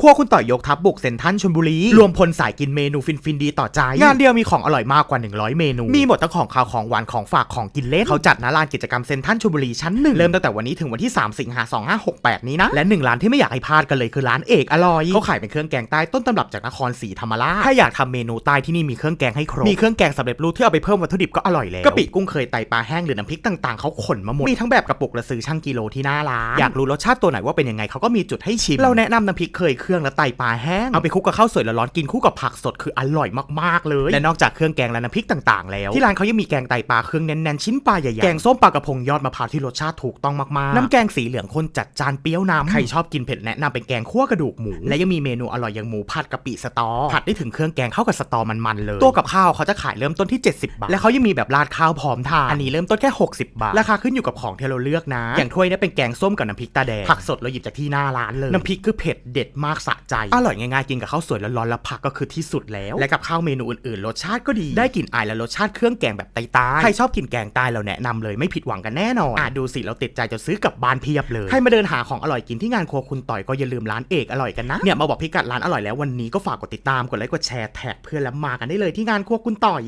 ครัวคุณต่อยยกทัพบุกเซนทรันชลบุรี รวมพลสายกินเมนูฟินฟินๆดีต่อใจ งานเดียวมีของอร่อยมากกว่า 100 เมนู มีหมดทั้งของคาวของหวานของฝากของกินเล่นเขาจัดณลานกิจกรรมเซนทรันชลบุรีชั้นหนึ่งเริ่มตั้งแต่วันนี้ถึงวันที่ 3 สิงหา2568 นี้นะ และหนึ่งร้านที่ไม่อยากให้พลาดกันเลยคือร้านเอกอร่อยเขาขายเป็นเครื่องแกงใต้ต้นตำรับจากนครศรีธรรมราชถ้าอยากทำเมนูใต้ที่นี่มีเครื่องแกงให้ครบมีเครื่องแกงสำเร็จรูปที่เอาไปเพิ่มวัตถุดิบก็อร่อยแล้วกะปิกุ้งเคยไตปลาแห้งหรือน้ำพริกต่างๆเขาขนมาหมดมีทั้งแบบกระปุกและซื้อช่างกิโลที่หน้าร้านอยากรู้รสชาติตัวไหนว่าเป็นยังไงเขาก็มีจุดให้ชิมเราแนะนำน้ำพริกเคยเครื่องและไตปลาแห้งเอาไปคลุกกับข้าวสวยร้อนๆกินคู่กับผักสดคืออร่อยมากๆเลยและนอกจากเครื่องแกงและน้ำพริกต่างๆ แล้ว ที่ร้านเขายังมีแกงไตปลาเครื่องแน่นๆชิ้นปลาใหญ่ๆแกงส้มปลากระพงยอดมะพร้าวที่รสชาติถูกต้องมากๆน้ำแกงสีเหลืองข้นจัดจานเปรี้ยวนำใครชอบกินเผ็ดแนะนำเป็นแกงคั่วกระดูกหมูและยังมีเมนูอร่อยอย่างหมูผัดกะปิสตอผัดได้ถึงเครื่องแกงเข้ากับสตอมันๆเลยตัวกับข้าวเขาจะขายเริ่มต้นที่ 70 บาท และเขายังมีแบบราดข้าวพร้อมทานอันนี้เริ่มต้นแค่ 60 บาทราคาขึ้นอยู่กับของที่เราเลือกนะ อย่างถ้วยเนี่ยเป็นแกงส้มกับน้ำพริกตาแดงผักสดเราหยิบจากที่หน้าร้านเลยน้ำพริกคือเผ็ดเด็ดมากสะใจ อร่อยง่ายๆ กินกับข้าวสวยร้อนๆแล้วผักก็คือที่สุดแล้ว และกับข้าวเมนูอื่นๆ รสชาติก็ดีได้กลิ่นอายและรสชาติเครื่องแกงแบบใต้ๆใครชอบกินแกงใต้เราแนะนำเลยไม่ผิดหวังกันแน่นอนอะดูสิเราติดใจจะซื้อกลับบ้านเพียบเลยใครมาเดินหาของอร่อยกินที่งานครัวคุณต่อยก็อย่าลืมร้านเอกอร่อยกันนะเนี่ยมาบอกพิกัดร้านอร่อยแล้ววันนี้ก็ฝากกดติดตามกดไลค์กดแชร์แท็กเพื่อนแล้วมากันได้เลยที่งานครัวคุณต่อย